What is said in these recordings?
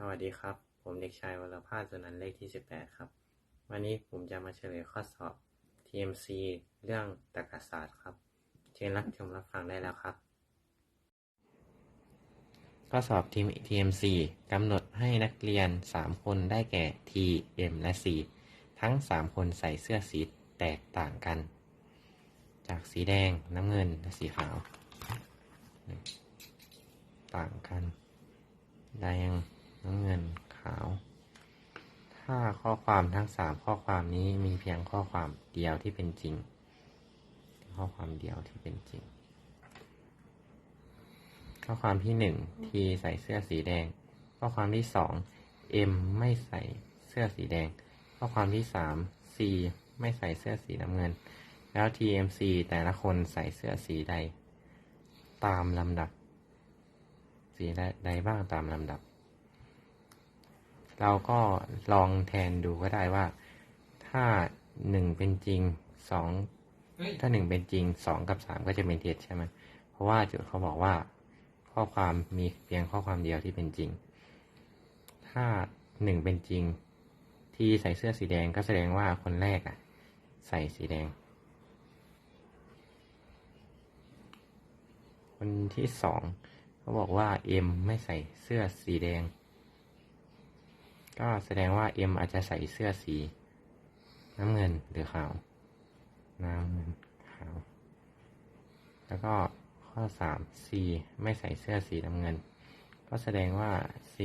สวัสดีครับ ผมเด็กชายวรภาสสุนันเลขที่ 18 ครับ วันนี้ผมจะมาเฉลยข้อสอบ TMC เรื่องตรรกศาสตร์ครับ เชิญรับชมรับฟังได้แล้วครับ ข้อสอบ TMC กำหนดให้นักเรียน 3 คนได้แก่ T M และ C ทั้ง 3 คนใส่เสื้อสีแตกต่างกัน จากสีแดงน้ำเงินและสีขาว ต่างกันแดงน้ำเงินขาวถ้า ข้อความทั้งสามข้อความนี้มีเพียงข้อความเดียวที่เป็นจริง ข้อความเดียวที่เป็นจริง ข้อความที่หนึ่งทีใส่เสื้อสีแดง ข้อความที่สองเอ็มไม่ใส่เสื้อสีแดง ข้อความที่สามซีไม่ใส่เสื้อสีน้ำเงิน แล้ว TMC แต่ละคนใส่เสื้อสีใด ตามลำดับ สีใดบ้างตามลำดับ เราก็ลองแทนดูก็ได้ว่า ถ้าหนึ่งเป็นจริงสองถ้าหนึ่งเป็นจริงสองกับสามก็จะเป็นเท็จใช่ไหมเพราะว่าโจทย์เขาบอกว่า ข้อความมีเพียงข้อความเดียวที่เป็นจริง ถ้าหนึ่งเป็นจริง ที่ใส่เสื้อสีแดงก็แสดงว่าคนแรกอะ ใส่สีแดง คนที่สองเขาบอกว่าเอ็มไม่ใส่เสื้อสีแดง ก็แสดงว่าเอ็มอาจจะใส่เสื้อสี น้ำเงินหรือขาว น้ำเงินขาว แล้วก็ข้อสาม C ไม่ใส่เสื้อสีน้ำเงิน ก็แสดงว่า C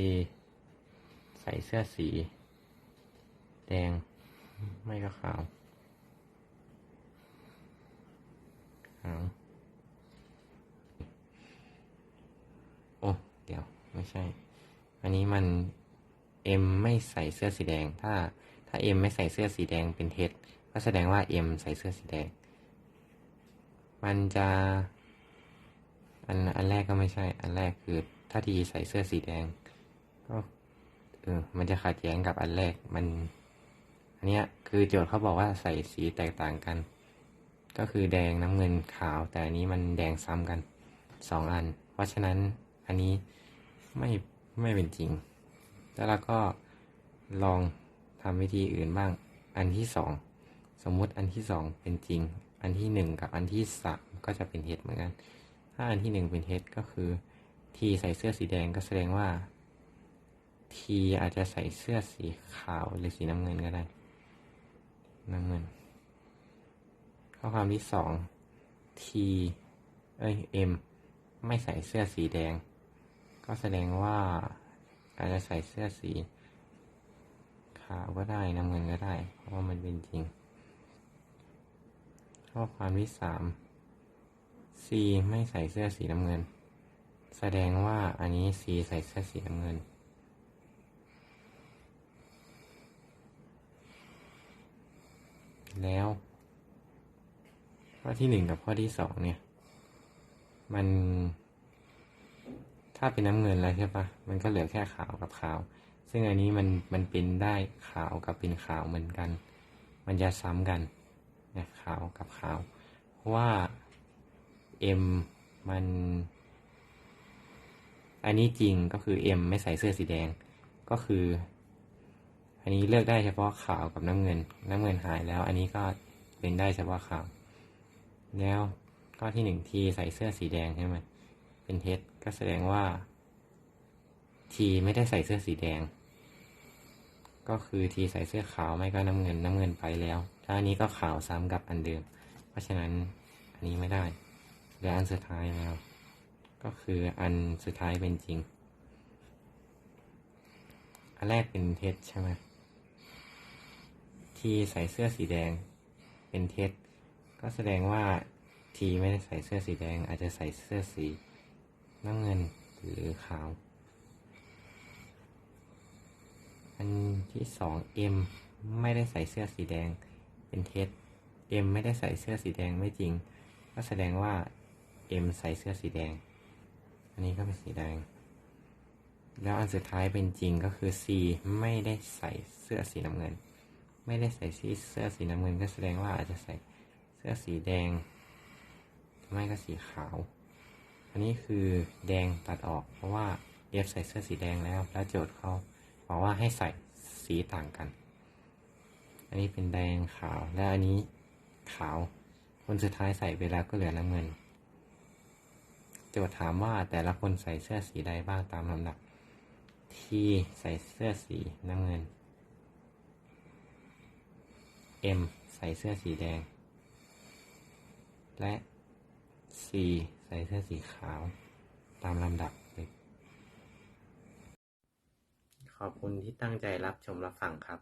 ใส่เสื้อสี แดง ไม่ก็ขาวขาวโอ้ เดี๋ยว ไม่ใช่ อันนี้มัน M ไม่ใส่เสื้อสีแดง ถ้าถ้า M ไม่ใส่เสื้อสีแดงเป็นเท็จก็แสดงว่า M ใส่เสื้อสีแดง มันจะอันอันแรกก็ไม่ใช่ อันแรกคือถ้าทีใส่เสื้อสีแดง ก็เออมันจะขัดแย้งกับอันแรกมัน อันเนี้ยคือโจทย์เขาบอกว่าใส่สีแตกต่างกัน ก็คือแดงน้ำเงินขาว แต่อันนี้มันแดงซ้ำกันสองอัน เพราะฉะนั้นอันนี้ไม่ไม่เป็นจริง แล้วเราก็ลองทำวิธีอื่นบ้าง อันที่สองสมมุติอันที่สองเป็นจริง อันที่หนึ่งกับอันที่สามก็จะเป็นเท็จเหมือนกัน ถ้าอันที่หนึ่งเป็นเท็จก็คือทีใส่เสื้อสีแดงก็แสดงว่าทีอาจจะใส่เสื้อสีขาวหรือสีน้ำเงินก็ได้ น้ำเงิน ข้อความที่สอง T เอ้ย M ไม่ใส่เสื้อสีแดง ก็แสดงว่า อาจจะใส่เสื้อสี ขาวก็ได้น้ำเงินก็ได้ เพราะว่ามันเป็นจริง ข้อความที่สาม C ไม่ใส่เสื้อสีน้ำเงิน แสดงว่าอันนี้ C ใส่เสื้อสีน้ำเงิน แล้ว ข้อที่หนึ่งกับข้อที่สองเนี่ย มัน ถ้าเป็นน้ำเงินแล้วใช่ปะมันก็เหลือแค่ขาวกับขาว ซึ่งอันนี้มันมันเป็นได้ขาวกับเป็นขาวเหมือนกัน มันจะซ้ำกันนะขาวกับขาวเพราะว่า M มัน อันนี้จริงก็คือ M ไม่ใส่เสื้อสีแดงก็คือ อันนี้เลือกได้เฉพาะขาวกับน้ำเงิน น้ำเงินหายแล้ว อันนี้ก็เป็นได้เฉพาะขาว แล้วข้อที่หนึ่งทีใส่เสื้อสีแดงใช่ไหม เป็นเท็จก็แสดงว่าทีไม่ได้ใส่เสื้อสีแดง ก็คือทีใส่เสื้อขาวไม่ก็น้ำเงินน้ำเงินไปแล้ว ถ้าอันนี้ก็ขาวซ้ำกับอันเดิม เพราะฉะนั้นอันนี้ไม่ได้เหลืออันสุดท้ายแล้ว ก็คืออันสุดท้ายเป็นจริง อันแรกเป็นเท็จใช่ไหมทีใส่เสื้อสีแดงเป็นเท็จก็แสดงว่าทีไม่ได้ใส่เสื้อสีแดงอาจจะใส่เสื้อสี น้ำเงินหรือขาว อันที่สองเอ็มไม่ได้ใส่เสื้อสีแดงเป็นเท็จเอ็มไม่ได้ใส่เสื้อสีแดงไม่จริง ก็แสดงว่าเอ็มใส่เสื้อสีแดง อันนี้ก็เป็นสีแดง แล้วอันสุดท้ายเป็นจริงก็คือ C ไม่ได้ใส่เสื้อสีน้ำเงิน ไม่ได้ใส่เสื้อสีน้ำเงิน ก็แสดงว่าอาจจะใส่เสื้อสีแดง ไม่ก็สีขาว อันนี้คือแดงตัดออก เพราะว่า F ใส่เสื้อสีแดงแล้ว แล้วโจทย์เขาบอกว่าให้ใส่สีต่างกัน อันนี้เป็นแดงขาว และอันนี้ขาว คนสุดท้ายใส่ไปแล้วก็เหลือน้ำเงิน โจทย์ถามว่าแต่ละคนใส่เสื้อสีใดบ้างตามลำดับ ที่ใส่เสื้อสีน้ำเงิน M ใส่เสื้อสีแดง และ C ใส่เสื้อสีขาวตามลำดับเลยขอบคุณที่ตั้งใจรับชมรับฟังครับ